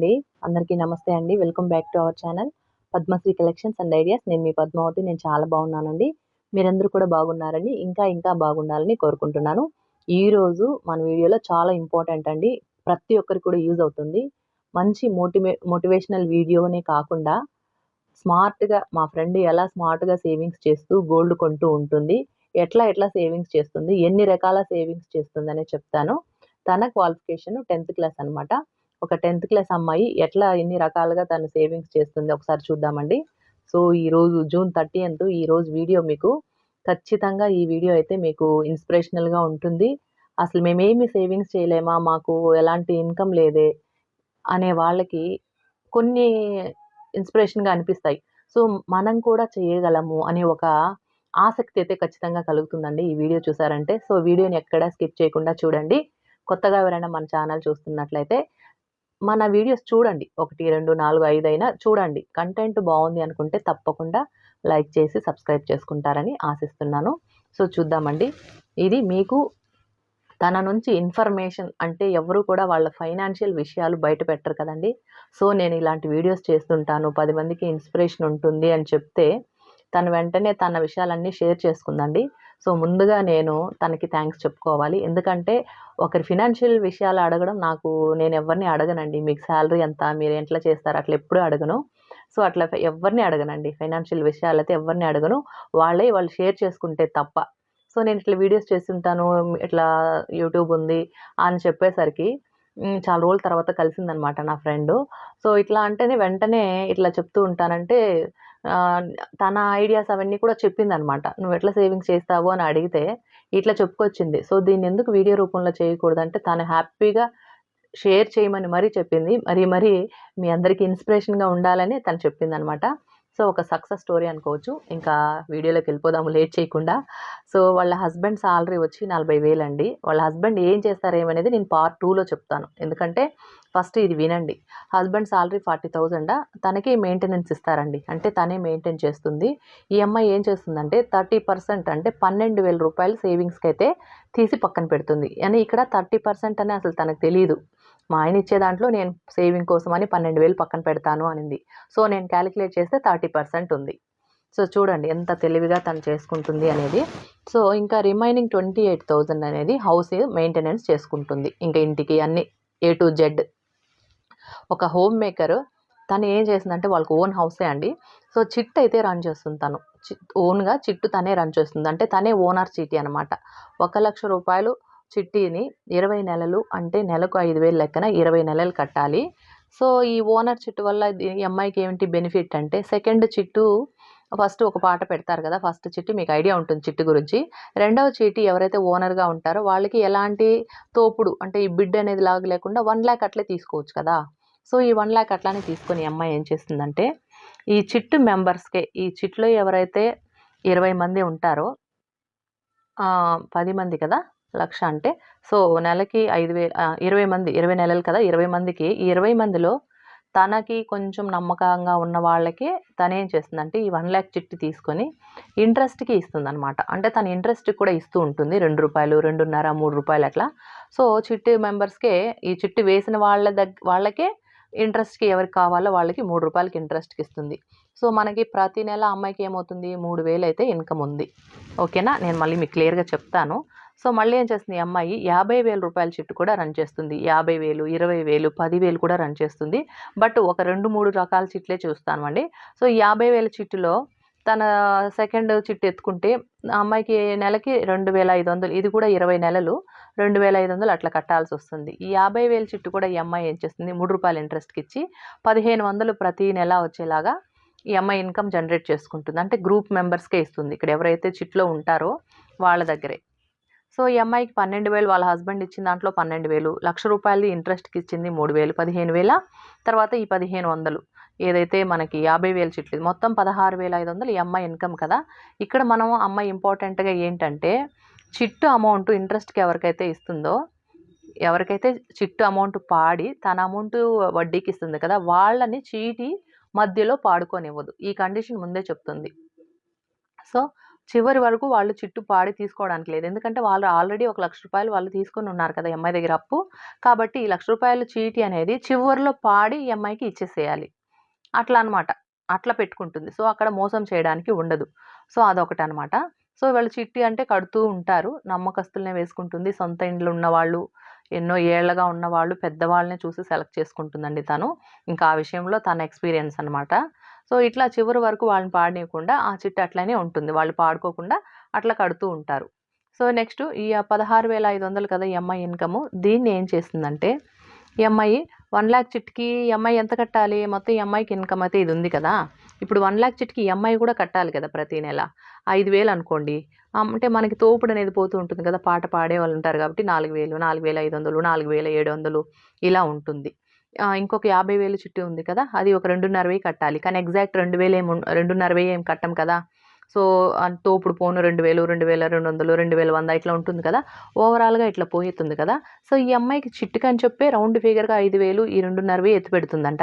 అండి. అందరికీ నమస్తే అండి. Welcome back to our channel. Padmasri collections and ideas. నేను మీ పద్మావతి. నేను చాలా బాగున్నానండి. మీరందరూ కూడా బాగున్నారని ఇంకా ఇంకా బాగుండాలని కోరుకుంటున్నాను. ఈ రోజు మన వీడియోలో చాలా ఇంపార్టెంట్ అండి. ప్రతి ఒక్కరికి కూడా యూజ్ అవుతుంది. మంచి మోటివే మోటివేషనల్ వీడియోనే కాకుండా స్మార్ట్గా మా ఫ్రెండ్ ఎలా స్మార్ట్గా సేవింగ్స్ చేస్తూ గోల్డ్ కొంటూ ఉంటుంది. ఎట్లా ఎట్లా సేవింగ్స్ చేస్తుంది? ఎన్ని రకాల సేవింగ్స్ చేస్తుంది అనేది చెప్తాను. తన క్వాలిఫికేషన్ టెన్త్ క్లాస్ అనమాట ఒక టెన్త్ క్లాస్ అమ్మాయి ఎట్లా ఎన్ని రకాలుగా తను సేవింగ్స్ చేస్తుంది ఒకసారి చూద్దామండి. సో ఈరోజు జూన్ థర్టీన్త్ ఈరోజు వీడియో మీకు ఖచ్చితంగా ఈ వీడియో అయితే మీకు ఇన్స్పిరేషనల్గా ఉంటుంది. అసలు మేమేమి సేవింగ్స్ చేయలేమా? మాకు ఎలాంటి ఇన్కమ్ లేదే? అనే వాళ్ళకి కొన్ని ఇన్స్పిరేషన్గా అనిపిస్తాయి. సో మనం కూడా చేయగలము అనే ఒక ఆసక్తి అయితే ఖచ్చితంగా కలుగుతుందండి ఈ వీడియో చూసారంటే. సో వీడియోని ఎక్కడా స్కిప్ చేయకుండా చూడండి. కొత్తగా ఎవరైనా మన ఛానల్ చూస్తున్నట్లయితే మన వీడియోస్ చూడండి. ఒకటి రెండు నాలుగు ఐదు అయినా చూడండి. కంటెంట్ బాగుంది అనుకుంటే తప్పకుండా లైక్ చేసి సబ్స్క్రైబ్ చేసుకుంటారని ఆశిస్తున్నాను. సో చూద్దామండి. ఇది మీకు తన నుంచి ఇన్ఫర్మేషన్ అంటే ఎవరు కూడా వాళ్ళ ఫైనాన్షియల్ విషయాలు బయట పెట్టరు కదండి. సో నేను ఇలాంటి వీడియోస్ చేస్తుంటాను. పది మందికి ఇన్స్పిరేషన్ ఉంటుంది అని చెప్తే తను వెంటనే తన విషయాలన్నీ షేర్ చేసుకుందండి. సో ముందుగా నేను తనకి థ్యాంక్స్ చెప్పుకోవాలి. ఎందుకంటే ఒకరి ఫినాన్షియల్ విషయాలు అడగడం నాకు నేను ఎవరిని అడగనండి. మీకు శాలరీ ఎంత? మీరు ఎట్లా చేస్తారు? అట్లా ఎప్పుడూ అడగను. సో అట్లా ఎవరిని అడగనండి. ఫైనాన్షియల్ విషయాలు అయితే ఎవరిని అడగను. వాళ్ళే వాళ్ళు షేర్ చేసుకుంటే తప్ప. సో నేను ఇట్లా వీడియోస్ చేస్తుంటాను. ఇట్లా యూట్యూబ్ ఉంది అని చెప్పేసరికి చాలా రోజుల తర్వాత కలిసిందనమాట నా ఫ్రెండ్. సో ఇట్లా అంటేనే వెంటనే ఇట్లా చెప్తూ ఉంటానంటే తన ఐడియాస్ అవన్నీ కూడా చెప్పిందనమాట. నువ్వు ఎట్లా సేవింగ్స్ చేస్తావు? అని అడిగితే ఇట్లా చెప్పుకొచ్చింది. సో దీన్ని ఎందుకు వీడియో రూపంలో చేయకూడదంటే తను హ్యాపీగా షేర్ చేయమని మరీ చెప్పింది. మరి మరి మీ అందరికీ ఇన్స్పిరేషన్గా ఉండాలని తను చెప్పిందనమాట. సో ఒక సక్సెస్ స్టోరీ అనుకోవచ్చు. ఇంకా వీడియోలోకి వెళ్ళిపోదాము లేట్ చేయకుండా. సో వాళ్ళ హస్బెండ్ సాలరీ వచ్చి నలభై వేలు అండి వాళ్ళ హస్బెండ్ ఏం చేస్తారేమనేది నేను పార్ట్ టూలో చెప్తాను. ఎందుకంటే ఫస్ట్ ఇది వినండి. Husband salary forty thousand? తనకి మెయింటెనెన్స్ ఇస్తారండి. అంటే తనే మెయింటైన్ చేస్తుంది. ఈ అమ్మాయి ఏం చేస్తుందంటే థర్టీ పర్సెంట్ అంటే పన్నెండు వేల రూపాయలు సేవింగ్స్కి అయితే తీసి పక్కన పెడుతుంది. అని ఇక్కడ థర్టీ పర్సెంట్ అని అసలు తనకు తెలియదు మా ఆయన ఇచ్చే దాంట్లో నేను సేవింగ్ కోసం అని పన్నెండు వేలు పక్కన పెడతాను అనింది. సో నేను క్యాలిక్యులేట్ చేస్తే థర్టీ పర్సెంట్ ఉంది. సో చూడండి ఎంత తెలివిగా తను చేసుకుంటుంది అనేది. సో ఇంకా రిమైనింగ్ ట్వంటీ ఎయిట్ థౌజండ్ అనేది హౌస్ మెయింటెనెన్స్ చేసుకుంటుంది. ఇంకా ఇంటికి అన్ని ఏ టు జెడ్ ఒక హోమ్ మేకర్ తను ఏం చేసిందంటే వాళ్ళకి ఓన్ హౌసే అండి. సో చిట్ అయితే రన్ చేస్తుంది తను. ఓన్గా చిట్టు తనే రన్ చేస్తుంది. అంటే తనే ఓనర్ చీటీ అనమాట ఒక లక్ష రూపాయలు చిట్టీని ఇరవై నెలలు అంటే నెలకు ఐదు వేలు లెక్కన ఇరవై నెలలు కట్టాలి. సో ఈ ఓనర్ చిట్టు వల్ల ఈ అమ్మాయికి ఏమిటి బెనిఫిట్ అంటే సెకండ్ చిట్టు ఫస్ట్ ఒక పాట పెడతారు కదా ఫస్ట్ చిట్టి మీకు ఐడియా ఉంటుంది చిట్టు గురించి. రెండవ చీటీ ఎవరైతే ఓనర్గా ఉంటారో వాళ్ళకి ఎలాంటి తోపుడు అంటే ఈ బిడ్ అనేది లాగా లేకుండా వన్ ల్యాక్ అట్లే తీసుకోవచ్చు కదా. సో ఈ వన్ ల్యాక్ అట్లానే తీసుకొని అమ్మాయి ఏం చేస్తుందంటే ఈ చిట్టు మెంబర్స్కే ఈ చిట్లో ఎవరైతే ఇరవై మంది ఉంటారో పది మంది కదా లక్ష అంటే సో నెలకి ఐదు వేల ఇరవై మంది ఇరవై నెలలు కదా ఇరవై మందికి ఈ ఇరవై మందిలో తనకి కొంచెం నమ్మకంగా ఉన్న వాళ్ళకి తనేం చేస్తుందంటే ఈ వన్ ల్యాక్ చిట్టి తీసుకొని ఇంట్రెస్ట్కి ఇస్తుంది అనమాట అంటే తన ఇంట్రెస్ట్ కూడా ఇస్తూ ఉంటుంది రెండు రూపాయలు రెండున్నర మూడు రూపాయలు అట్లా. సో చిట్టి మెంబర్స్కే ఈ చిట్టి వేసిన వాళ్ళ దగ్గ వాళ్ళకే ఇంట్రెస్ట్కి ఎవరికి కావాలో వాళ్ళకి మూడు రూపాయలకి ఇంట్రెస్ట్కి ఇస్తుంది. సో మనకి ప్రతి నెల అమ్మాయికి ఏమవుతుంది? మూడు వేలు అయితే ఇన్కమ్ ఉంది. ఓకేనా? నేను మళ్ళీ మీకు క్లియర్గా చెప్తాను. సో మళ్ళీ ఏం చేస్తుంది ఈ అమ్మాయి? యాభై వేల రూపాయల చిట్టు కూడా రన్ చేస్తుంది. యాభై వేలు ఇరవై వేలు పదివేలు కూడా రన్ చేస్తుంది. బట్ ఒక రెండు మూడు రకాల చిట్లే చూస్తాను అండి. సో యాభై వేల చిట్టులో తన సెకండ్ చిట్టు ఎత్తుకుంటే అమ్మాయికి నెలకి రెండు వేల ఐదు వందలు ఇది కూడా ఇరవై నెలలు రెండు వేల ఐదు వందలు అట్లా కట్టాల్సి వస్తుంది. ఈ యాభై వేల చిట్టు కూడా ఈ అమ్మాయి ఏం చేస్తుంది? మూడు రూపాయలు ఇంట్రెస్ట్కి ఇచ్చి పదిహేను వందలు ప్రతి నెల వచ్చేలాగా ఈ అమ్మాయి ఇన్కమ్ జనరేట్ చేసుకుంటుంది. అంటే గ్రూప్ మెంబర్స్కే ఇస్తుంది. ఇక్కడ ఎవరైతే చిట్లో ఉంటారో వాళ్ళ దగ్గరే. సో ఈ అమ్మాయికి పన్నెండు వేలు వాళ్ళ హస్బెండ్ ఇచ్చిన దాంట్లో పన్నెండు వేలు. లక్ష రూపాయలది ఇంట్రెస్ట్కి ఇచ్చింది మూడు వేలు. పదిహేను వేల. తర్వాత ఈ పదిహేను వందలు. ఏదైతే మనకి యాభై వేలు చిట్లు మొత్తం పదహారు వేల ఐదు వందలు ఈ అమ్మాయి ఇన్కమ్ కదా. ఇక్కడ మనం అమ్మాయి ఇంపార్టెంట్గా ఏంటంటే చిట్టు అమౌంట్ ఇంట్రెస్ట్కి ఎవరికైతే ఇస్తుందో ఎవరికైతే చిట్టు అమౌంట్ పాడి తన అమౌంట్ వడ్డీకి ఇస్తుంది కదా వాళ్ళని చీటి మధ్యలో పాడుకోనివ్వదు. ఈ కండిషన్ ముందే చెప్తుంది. సో చివరి వరకు వాళ్ళు చిట్టు పాడి తీసుకోవడానికి లేదు. ఎందుకంటే వాళ్ళు ఆల్రెడీ ఒక లక్ష రూపాయలు వాళ్ళు తీసుకొని ఉన్నారు కదా ఎంఐ దగ్గర అప్పు. కాబట్టి ఈ లక్ష రూపాయల చీటీ అనేది చివరిలో పాడి ఎంఐకి ఇచ్చేసేయాలి. అట్లా అనమాట అట్లా పెట్టుకుంటుంది. సో అక్కడ మోసం చేయడానికి ఉండదు. సో అదొకటి అనమాట సో వాళ్ళు చిట్టి అంటే కడుతూ ఉంటారు. నమ్మకస్తులనే వేసుకుంటుంది. సొంత ఇండ్లు ఉన్నవాళ్ళు ఎన్నో ఏళ్ళగా ఉన్నవాళ్ళు పెద్దవాళ్ళనే చూసి సెలెక్ట్ చేసుకుంటుందండి తను. ఇంకా ఆ విషయంలో తన ఎక్స్పీరియన్స్ అనమాట సో ఇట్లా చివరి వరకు వాళ్ళని పాడనీయకుండా ఆ చిట్ట అట్లనే ఉంటుంది. వాళ్ళు పాడుకోకుండా అట్లా కడుతూ ఉంటారు. సో నెక్స్ట్ ఈ పదహారు వేల ఐదు వందలు కదా ఈ అమ్మాయి ఇన్కమ్ దీన్ని ఏం చేస్తుందంటే ఈ అమ్మాయి వన్ ల్యాక్ చిట్కి ఈ అమ్మాయి ఎంత కట్టాలి? మొత్తం ఈ అమ్మాయికి ఇన్కమ్ అయితే ఇది ఉంది కదా. ఇప్పుడు వన్ ల్యాక్ చిట్కి ఈ అమ్మాయి కూడా కట్టాలి కదా ప్రతి నెల. ఐదు వేలు అనుకోండి. అంటే మనకి తోపుడు అనేది పోతూ ఉంటుంది కదా పాట పాడే వాళ్ళు ఉంటారు కాబట్టి నాలుగు వేలు నాలుగు వేల ఐదు వందలు నాలుగు వేల ఏడు వందలు ఇలా ఉంటుంది. ఇంకొక యాభై వేలు చుట్టూ ఉంది కదా అది ఒక రెండున్నర వెయ్యి కట్టాలి. కానీ ఎగ్జాక్ట్ రెండు వేలు ఏమి రెండున్నర వెయ్యి ఏం కట్టం కదా. సో తోపుడు పోను రెండు వేలు రెండు వేల రెండు వందలు రెండు వేల వంద ఇట్లా ఉంటుంది కదా. ఓవరాల్గా ఇట్లా పోతుంది కదా. సో ఈ అమ్మాయికి చిట్టుకు అని చెప్పే రౌండ్ ఫిగర్గా ఐదు వేలు ఈ రెండున్నర వెయ్యి ఎత్తు పెడుతుందంట.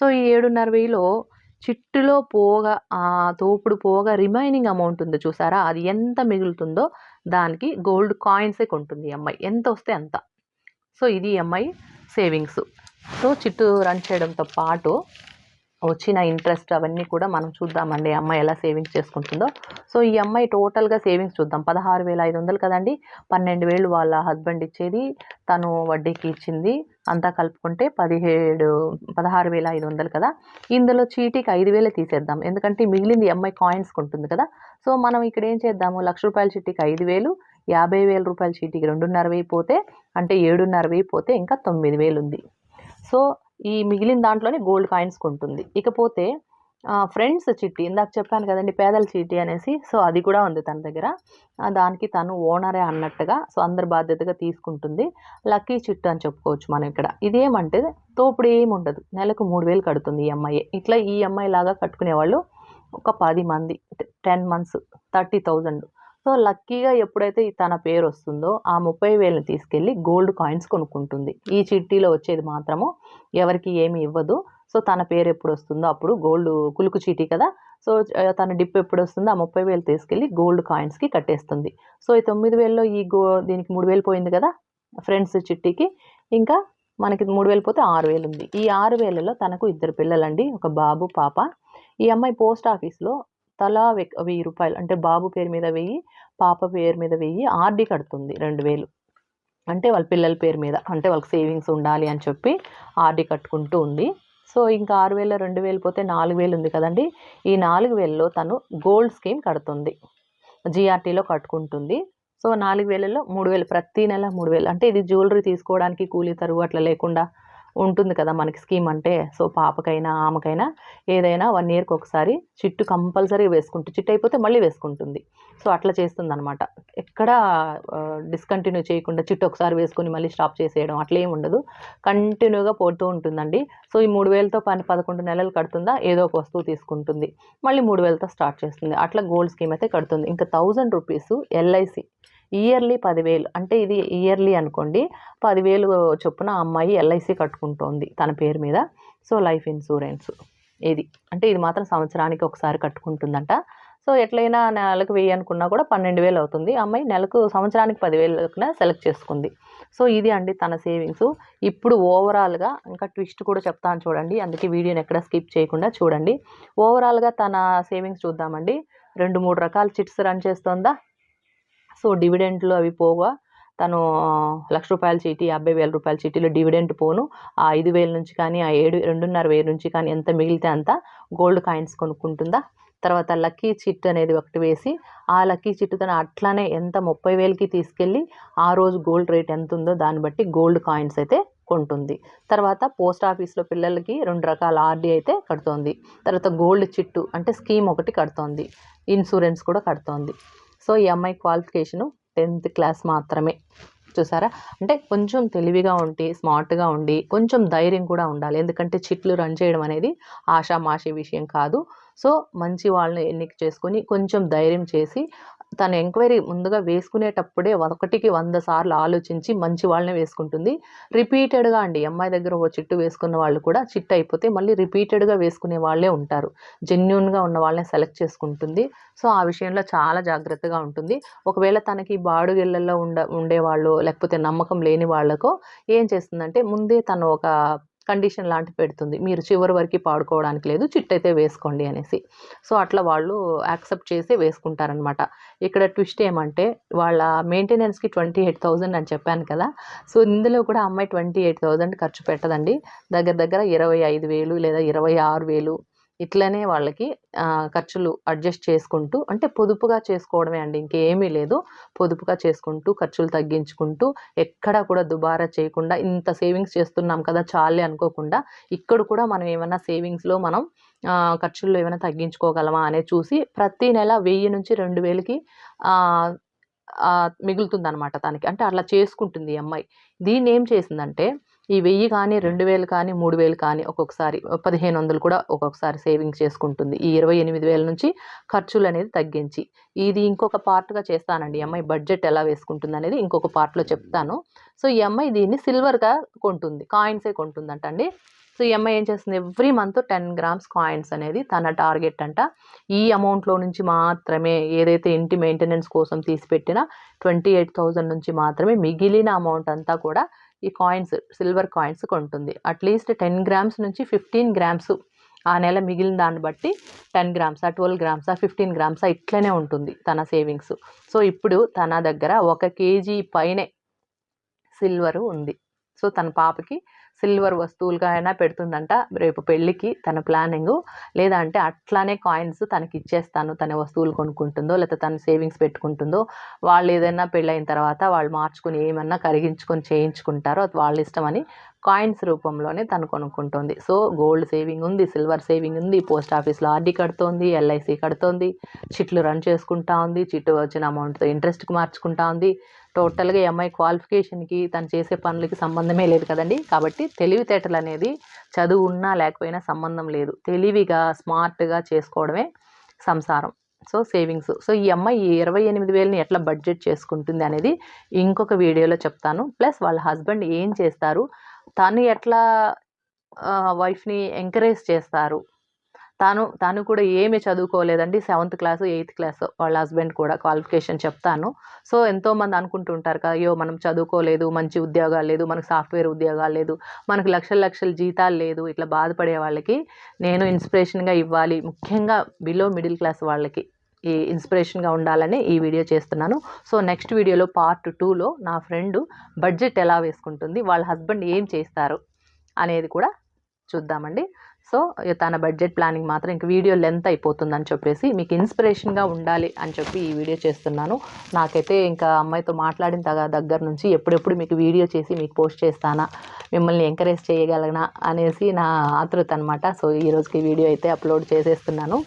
సో ఈ ఏడున్నర వెయ్యిలో చిట్టులో పోగా ఆ తోపుడు పోగా రిమైనింగ్ అమౌంట్ ఉంది చూసారా? అది ఎంత మిగులుతుందో దానికి గోల్డ్ కాయిన్సే కొంటుంది ఈ అమ్మాయి. ఎంత వస్తే అంత. సో ఇది ఈ అమ్మాయి సేవింగ్స్. సో చిట్టు రన్ చేయడంతో పాటు వచ్చిన ఇంట్రెస్ట్ అవన్నీ కూడా మనం చూద్దామండి అమ్మాయి ఎలా సేవింగ్స్ చేసుకుంటుందో. సో ఈ అమ్మాయి టోటల్గా సేవింగ్స్ చూద్దాం. పదహారు వేల ఐదు వందలు కదండి. పన్నెండు వేలు వాళ్ళ హస్బెండ్ ఇచ్చేది తను వడ్డీకి ఇచ్చింది అంతా కలుపుకుంటే పదిహేడు పదహారు వేల ఐదు వందలు కదా. ఇందులో చీటీకి ఐదు వేలే తీసేద్దాం. ఎందుకంటే మిగిలింది ఈ అమ్మాయి కాయిన్స్ ఉంటుంది కదా. సో మనం ఇక్కడ ఏం చేద్దాము? లక్ష రూపాయల చీటీకి ఐదు వేలు యాభై వేల రూపాయల చీటీకి రెండున్నర వెయ్యి పోతే అంటే ఏడున్నర వెయ్యి పోతే ఇంకా తొమ్మిది వేలు ఉంది సో ఈ మిగిలిన దాంట్లోనే గోల్డ్ కాయిన్స్ కొంటుంది. ఇకపోతే ఫ్రెండ్స్ చిట్టి ఇందాక చెప్పాను కదండి పేదల చిట్టి అనేసి సో అది కూడా ఉంది తన దగ్గర. దానికి తను ఓనరే అన్నట్టుగా సో అందరి బాధ్యతగా తీసుకుంటుంది. లక్కీ చిట్టు అని చెప్పుకోవచ్చు మనం ఇక్కడ. ఇదేమంటే తోపుడు ఏముండదు. నెలకు మూడు వేలు కడుతుంది ఈ అమ్మాయి. ఇట్లా ఈ అమ్మాయి లాగా కట్టుకునే వాళ్ళు ఒక పది మంది ten months thirty thousand. So లక్కీగా ఎప్పుడైతే తన పేరు వస్తుందో ఆ ముప్పై వేలను తీసుకెళ్ళి గోల్డ్ కాయిన్స్ కొనుక్కుంటుంది. ఈ చిట్టీలో వచ్చేది మాత్రము ఎవరికి ఏమి ఇవ్వదు. సో తన పేరు ఎప్పుడు వస్తుందో అప్పుడు గోల్డ్ కులుకు చీటీ కదా. సో తన డిప్ ఎప్పుడు వస్తుందో ఆ ముప్పై వేలు తీసుకెళ్ళి గోల్డ్ కాయిన్స్కి కట్టేస్తుంది. సో ఈ తొమ్మిది వేలలో ఈ గో దీనికి మూడు వేలు పోయింది కదా ఫ్రెండ్స్ చిట్టీకి. ఇంకా మనకి మూడు వేలు పోతే ఆరు వేలు ఉంది. ఈ ఆరు వేలలో తనకు ఇద్దరు పిల్లలండి ఒక బాబు పాప. ఈ అమ్మాయి పోస్ట్ ఆఫీస్లో తలా వెయ్యి రూపాయలు. అంటే బాబు పేరు మీద వెయ్యి పాప పేరు మీద వెయ్యి ఆర్డీ కడుతుంది రెండు వేలు. అంటే వాళ్ళ పిల్లల పేరు మీద. అంటే వాళ్ళకి సేవింగ్స్ ఉండాలి అని చెప్పి ఆర్డీ కట్టుకుంటూ ఉంది సో ఇంకా ఆరు వేల రెండు వేలు పోతే నాలుగు వేలు ఉంది కదండి. ఈ నాలుగు వేలలో తను గోల్డ్ స్కీమ్ కడుతుంది. జిఆర్టీలో కట్టుకుంటుంది. సో నాలుగు వేలలో మూడు వేలు ప్రతి నెల మూడు వేలు. అంటే ఇది జ్యువెలరీ తీసుకోవడానికి కూలీ తరువు అట్లా లేకుండా ఉంటుంది కదా మనకి స్కీమ్ అంటే. సో పాపకైనా ఆమెకైనా ఏదైనా వన్ ఇయర్కి ఒకసారి చిట్టు కంపల్సరీ వేసుకుంటుంది చిట్టు అయిపోతే మళ్ళీ వేసుకుంటుంది. సో అట్లా చేస్తుంది అనమాట ఎక్కడ డిస్కంటిన్యూ చేయకుండా చిట్టు ఒకసారి వేసుకొని మళ్ళీ స్టాప్ చేసేయడం అట్లా ఏమి ఉండదు. కంటిన్యూగా పోతూ ఉంటుందండి. సో ఈ మూడు వేలతో పని పదకొండు నెలలు కడుతుందా? ఏదో ఒక వస్తువు తీసుకుంటుంది. మళ్ళీ మూడు వేలతో స్టార్ట్ చేస్తుంది. అట్లా గోల్డ్ స్కీమ్ అయితే కడుతుంది. ఇంకా థౌజండ్ రూపీస్ ఎల్ఐసి ఇయర్లీ పదివేలు. అంటే ఇది ఇయర్లీ అనుకోండి పదివేలు చొప్పున ఆ అమ్మాయి ఎల్ఐసి కట్టుకుంటోంది తన పేరు మీద. సో లైఫ్ ఇన్సూరెన్స్ ఇది. అంటే ఇది మాత్రం సంవత్సరానికి ఒకసారి కట్టుకుంటుందంట. సో ఎట్లయినా నెలకు వెయ్యి అనుకున్నా కూడా పన్నెండు వేలు అవుతుంది. అమ్మాయి నెలకు సంవత్సరానికి పదివేలకు సెలెక్ట్ చేసుకుంది. సో ఇది అండి తన సేవింగ్స్. ఇప్పుడు ఓవరాల్గా ఇంకా ట్విస్ట్ కూడా చెప్తాను చూడండి. అందుకే వీడియోని ఎక్కడ స్కిప్ చేయకుండా చూడండి. ఓవరాల్గా తన సేవింగ్స్ చూద్దామండి. రెండు మూడు రకాల చిట్స్ రన్ చేస్తోందా? సో డివిడెంట్లు అవి పోగా తను లక్ష రూపాయల చీటీ యాభై వేల రూపాయల చీటీలో డివిడెంట్ పోను. ఆ ఐదు వేల నుంచి కానీ ఆ ఏడు రెండున్నర వేల నుంచి కానీ ఎంత మిగిలితే అంత గోల్డ్ కాయిన్స్ కొనుక్కుంటుందా? తర్వాత లక్కీ చిట్ అనేది ఒకటి వేసి ఆ లక్కీ చిట్ తను అట్లానే ఎంత ముప్పై వేలకి తీసుకెళ్ళి ఆ రోజు గోల్డ్ రేట్ ఎంత ఉందో దాన్ని బట్టి గోల్డ్ కాయిన్స్ అయితే కొంటుంది. తర్వాత పోస్ట్ ఆఫీస్లో పిల్లలకి రెండు రకాల ఆర్డీ అయితే కడుతోంది. తర్వాత గోల్డ్ చిట్టు అంటే స్కీమ్ ఒకటి కడుతోంది. ఇన్సూరెన్స్ కూడా కడుతోంది. సో ఈ అమ్మాయి క్వాలిఫికేషను టెన్త్ క్లాస్ మాత్రమే. చూసారా? అంటే కొంచెం తెలివిగా ఉండి స్మార్ట్గా ఉండి కొంచెం ధైర్యం కూడా ఉండాలి. ఎందుకంటే చిట్లు రన్ చేయడం అనేది ఆషామాషి విషయం కాదు. సో మంచి వాళ్ళని ఎన్నిక చేసుకొని కొంచెం ధైర్యం చేసి తన ఎంక్వైరీ ముందుగా వేసుకునేటప్పుడే ఒకటికి వంద సార్లు ఆలోచించి మంచి వాళ్ళనే వేసుకుంటుంది. రిపీటెడ్గా అండి అమ్మాయి దగ్గర ఒక చిట్టు వేసుకున్న వాళ్ళు కూడా చిట్టు అయిపోతే మళ్ళీ రిపీటెడ్గా వేసుకునే వాళ్ళే ఉంటారు. జెన్యున్గా ఉన్న వాళ్ళని సెలెక్ట్ చేసుకుంటుంది. సో ఆ విషయంలో చాలా జాగ్రత్తగా ఉంటుంది. ఒకవేళ తనకి బాడుగిళ్ళల్లో ఉండ ఉండేవాళ్ళు లేకపోతే నమ్మకం లేని వాళ్ళకో ఏం చేస్తుందంటే ముందే తను ఒక కండిషన్ లాంటి పెడుతుంది. మీరు చివరి వరకు పాడుకోవడానికి లేదు చిట్ అయితే వేసుకోండి అనేసి. సో అట్లా వాళ్ళు యాక్సెప్ట్ చేసి వేసుకుంటారనమాట ఇక్కడ ట్విస్ట్ ఏమంటే వాళ్ళ మెయింటెనెన్స్కి ట్వంటీ ఎయిట్ థౌజండ్ అని చెప్పాను కదా సో ఇందులో కూడా అమ్మాయి ట్వంటీ ఎయిట్ థౌజండ్ ఖర్చు పెట్టదండి. దగ్గర దగ్గర ఇరవై ఐదు వేలు లేదా ఇరవై ఆరు వేలు ఇట్లనే వాళ్ళకి ఖర్చులు అడ్జస్ట్ చేసుకుంటూ అంటే పొదుపుగా చేసుకోవడమే అండి ఇంకేమీ లేదు. పొదుపుగా చేసుకుంటూ ఖర్చులు తగ్గించుకుంటూ ఎక్కడా కూడా దుబారా చేయకుండా ఇంత సేవింగ్స్ చేస్తున్నాం కదా చాలే అనుకోకుండా ఇక్కడ కూడా మనం ఏమైనా సేవింగ్స్లో మనం ఖర్చుల్లో ఏమైనా తగ్గించుకోగలమా అనే చూసి ప్రతి నెల వెయ్యి నుంచి రెండు వేలకి మిగులుతుంది అనమాట తనకి. అంటే అట్లా చేసుకుంటుంది ఈ అమ్మాయి. దీన్ని ఏం చేసిందంటే ఈ వెయ్యి కానీ రెండు వేలు కానీ మూడు వేలు కానీ ఒక్కొక్కసారి పదిహేను వందలు కూడా ఒక్కొక్కసారి సేవింగ్స్ చేసుకుంటుంది. ఈ ఇరవై ఎనిమిది వేల నుంచి ఖర్చులు అనేది తగ్గించి. ఇది ఇంకొక పార్ట్గా చేస్తానండి. ఈ అమ్మాయి బడ్జెట్ ఎలా వేసుకుంటుంది అనేది ఇంకొక పార్ట్లో చెప్తాను. సో ఈ అమ్మాయి దీన్ని సిల్వర్గా కొంటుంది. కాయిన్సే కొంటుందంట అండి సో ఈ అమ్మాయి ఏం చేస్తుంది? Every month ten grams coins అనేది తన టార్గెట్ అంట. ఈ అమౌంట్లో నుంచి మాత్రమే ఏదైతే ఇంటి మెయింటెనెన్స్ కోసం తీసిపెట్టిన ట్వంటీ ఎయిట్ థౌజండ్ నుంచి మాత్రమే మిగిలిన అమౌంట్ అంతా కూడా ఈ కాయిన్స్ సిల్వర్ కాయిన్స్ కొంటుంది. అట్లీస్ట్ టెన్ గ్రామ్స్ నుంచి ఫిఫ్టీన్ గ్రామ్స్ ఆ నెల మిగిలిన దాన్ని బట్టి టెన్ గ్రామ్సా ట్వెల్వ్ గ్రామ్సా ఫిఫ్టీన్ గ్రామ్సా ఇట్లనే ఉంటుంది తన సేవింగ్స్ సో ఇప్పుడు తన దగ్గర ఒక కేజీ పైనే సిల్వర్ ఉంది. సో తన పాపకి సిల్వర్ వస్తువులుగా అయినా పెడుతుందంట. రేపు పెళ్ళికి తన ప్లానింగ్. లేదా అంటే అట్లానే కాయిన్స్ తనకి ఇచ్చేస్తాను. తన వస్తువులు కొనుక్కుంటుందో లేకపోతే తన సేవింగ్స్ పెట్టుకుంటుందో వాళ్ళు ఏదైనా పెళ్ళైన తర్వాత వాళ్ళు మార్చుకుని ఏమన్నా కరిగించుకొని చేయించుకుంటారో అది వాళ్ళ ఇష్టం అని కాయిన్స్ రూపంలోనే తను కొనుక్కుంటుంది. సో గోల్డ్ సేవింగ్ ఉంది సిల్వర్ సేవింగ్ ఉంది పోస్ట్ ఆఫీస్లో ఆర్డీ కడుతోంది ఎల్ఐసి కడుతోంది చిట్లు రన్ చేసుకుంటా ఉంది చిట్టు వచ్చిన అమౌంట్తో ఇంట్రెస్ట్కి మార్చుకుంటా ఉంది. టోటల్గా ఈ అమ్మాయి క్వాలిఫికేషన్కి తను చేసే పనులకి సంబంధమే లేదు కదండి. కాబట్టి తెలివితేటలు అనేది చదువు ఉన్నా లేకపోయినా సంబంధం లేదు. తెలివిగా స్మార్ట్గా చేసుకోవడమే సంసారం. So savings. సో ఈ అమ్మాయి ఈ ఇరవై ఎనిమిది వేలని ఎట్లా బడ్జెట్ చేసుకుంటుంది అనేది ఇంకొక వీడియోలో చెప్తాను. ప్లస్ వాళ్ళ హస్బెండ్ ఏం చేస్తారు? తను ఎట్లా వైఫ్ని ఎంకరేజ్ చేస్తారు? తాను తాను కూడా ఏమి చదువుకోలేదండి. సెవెంత్ క్లాస్ ఎయిత్ క్లాస్ వాళ్ళ హస్బెండ్ కూడా క్వాలిఫికేషన్ చెప్తాను. సో ఎంతోమంది అనుకుంటుంటారు కదా అయ్యో మనం చదువుకోలేదు మంచి ఉద్యోగాలు లేదు మనకు సాఫ్ట్వేర్ ఉద్యోగాలు లేదు మనకు లక్షల లక్షల జీతాలు లేదు ఇట్లా బాధపడే వాళ్ళకి నేను ఇన్స్పిరేషన్గా ఇవ్వాలి. ముఖ్యంగా బిలో మిడిల్ క్లాస్ వాళ్ళకి ఈ ఇన్స్పిరేషన్గా ఉండాలని ఈ వీడియో చేస్తున్నాను. సో నెక్స్ట్ వీడియోలో పార్ట్ టూలో నా ఫ్రెండ్ బడ్జెట్ ఎలా వేసుకుంటుంది వాళ్ళ హస్బెండ్ ఏం చేస్తారు అనేది కూడా చూద్దామండి. సో తన బడ్జెట్ ప్లానింగ్ మాత్రం ఇంక వీడియో లెంత్ అయిపోతుందని చెప్పేసి మీకు ఇన్స్పిరేషన్గా ఉండాలి అని చెప్పి ఈ వీడియో చేస్తున్నాను. నాకైతే ఇంకా అమ్మాయితో మాట్లాడిన తగ దగ్గర నుంచి ఎప్పుడెప్పుడు మీకు వీడియో చేసి మీకు పోస్ట్ చేస్తానా మిమ్మల్ని ఎంకరేజ్ చేయగలనా అనేసి నా ఆతృత అనమాట సో ఈరోజుకి వీడియో అయితే అప్లోడ్ చేసేస్తున్నాను.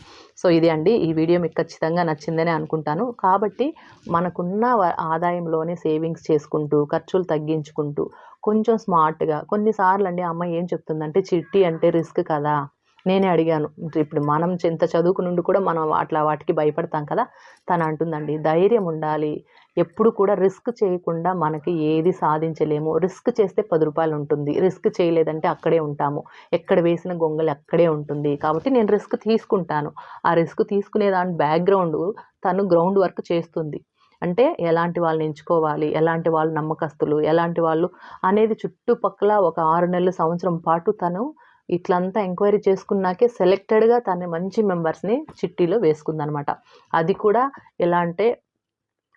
సో ఇది అండి. ఈ వీడియో మీకు ఖచ్చితంగా నచ్చిందని అనుకుంటాను. కాబట్టి మనకున్న ఆదాయంలోనే సేవింగ్స్ చేసుకుంటూ ఖర్చులు తగ్గించుకుంటూ కొంచెం స్మార్ట్గా. కొన్నిసార్లు అండి అమ్మాయి ఏం చెప్తుందంటే చిట్టి అంటే రిస్క్ కదా? నేనే అడిగాను. ఇప్పుడు మనం ఎంత చదువుకునుండి కూడా మనం అట్లా వాటికి భయపడతాం కదా? తను అంటుందండి ధైర్యం ఉండాలి. ఎప్పుడు కూడా రిస్క్ చేయకుండా మనకి ఏది సాధించలేము. రిస్క్ చేస్తే పది రూపాయలు ఉంటుంది. రిస్క్ చేయలేదంటే అక్కడే ఉంటాము. ఎక్కడ వేసిన గొంగలు అక్కడే ఉంటుంది. కాబట్టి నేను రిస్క్ తీసుకుంటాను. ఆ రిస్క్ తీసుకునే దాని బ్యాక్గ్రౌండ్ తను గ్రౌండ్ వర్క్ చేస్తుంది. అంటే ఎలాంటి వాళ్ళని ఎంచుకోవాలి ఎలాంటి వాళ్ళు నమ్మకస్తులు ఎలాంటి వాళ్ళు అనేది చుట్టుపక్కల ఒక ఆరు నెలల సంవత్సరం పాటు తను ఇట్లంతా ఎంక్వైరీ చేసుకున్నాకే సెలెక్టెడ్గా తన మంచి మెంబర్స్ని చిట్టీలో వేసుకుందనమాట. అది కూడా ఎలా అంటే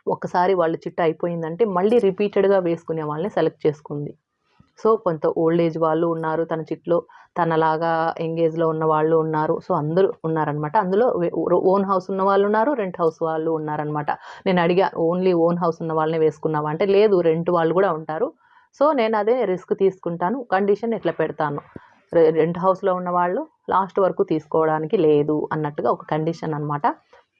ఒకసారి వాళ్ళ చిట్ట అయిపోయిందంటే మళ్ళీ రిపీటెడ్గా వేసుకునే వాళ్ళని సెలెక్ట్ చేసుకుంది. సో కొంత ఓల్డ్ ఏజ్ వాళ్ళు ఉన్నారు తన చిట్లో తనలాగా ఎంగేజ్లో ఉన్న వాళ్ళు ఉన్నారు. సో అందరూ ఉన్నారనమాట అందులో ఓన్ హౌస్ ఉన్న వాళ్ళు ఉన్నారు రెంట్ హౌస్ వాళ్ళు ఉన్నారనమాట నేను అడిగా ఓన్లీ ఓన్ హౌస్ ఉన్న వాళ్ళని వేసుకున్నావా? అంటే లేదు రెంట్ వాళ్ళు కూడా ఉంటారు. సో నేను అదే రిస్క్ తీసుకుంటాను కండిషన్ ఇట్లా పెడతాను? రెంట్ హౌస్లో ఉన్న వాళ్ళు లాస్ట్ వరకు తీసుకోవడానికి లేదు అన్నట్టుగా ఒక కండిషన్ అనమాట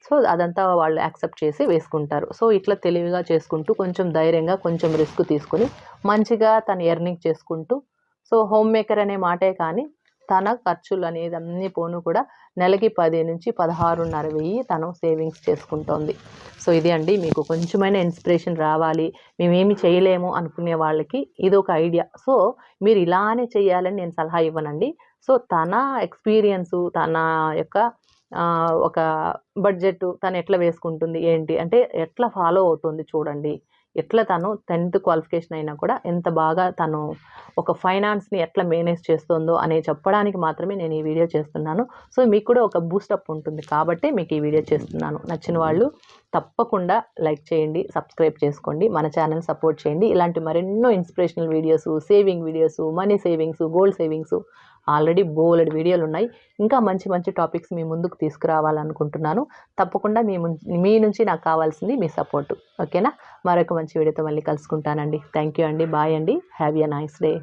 సో అదంతా వాళ్ళు యాక్సెప్ట్ చేసి వేసుకుంటారు. సో ఇట్లా తెలివిగా చేసుకుంటూ కొంచెం ధైర్యంగా కొంచెం రిస్క్ తీసుకుని మంచిగా తను ఎర్నింగ్ చేసుకుంటూ సో హోమ్ మేకర్ అనే మాటే కానీ తన ఖర్చులు అనేది అన్ని పోను కూడా నెలకి పది నుంచి పదహారున్నర వెయ్యి తను సేవింగ్స్ చేసుకుంటోంది. సో ఇది అండి. మీకు కొంచెమైనా ఇన్స్పిరేషన్ రావాలి మేమేమి చేయలేము అనుకునే వాళ్ళకి ఇది ఒక ఐడియా. సో మీరు ఇలానే చేయాలని నేను సలహా ఇవ్వనండి. సో తన ఎక్స్పీరియన్సు తన యొక్క ఒక బడ్జెట్ తను ఎట్లా వేసుకుంటుంది ఏంటి? అంటే ఎట్లా ఫాలో అవుతుంది చూడండి. ఎట్లా తను టెన్త్ క్వాలిఫికేషన్ అయినా కూడా ఎంత బాగా తను ఒక ఫైనాన్స్ని ఎట్లా మేనేజ్ చేస్తుందో అనే చెప్పడానికి మాత్రమే నేను ఈ వీడియో చేస్తున్నాను. సో మీకు కూడా ఒక బూస్టప్ ఉంటుంది కాబట్టి మీకు ఈ వీడియో చేస్తున్నాను. నచ్చిన వాళ్ళు తప్పకుండా లైక్ చేయండి సబ్స్క్రైబ్ చేసుకోండి మన ఛానల్ సపోర్ట్ చేయండి. ఇలాంటి మరెన్నో inspirational videos saving videos money savings gold savings already బోలెడ్ వీడియోలు ఉన్నాయి. ఇంకా మంచి మంచి టాపిక్స్ మీ ముందుకు తీసుకురావాలనుకుంటున్నాను. తప్పకుండా మీ మీ నుంచి నాకు కావాల్సింది మీ సపోర్ట్. ఓకేనా? మరొక మంచి వీడియోతో మళ్ళీ కలుసుకుంటానండి. థ్యాంక్ యూ అండి. బాయ్ అండి. Have a nice day.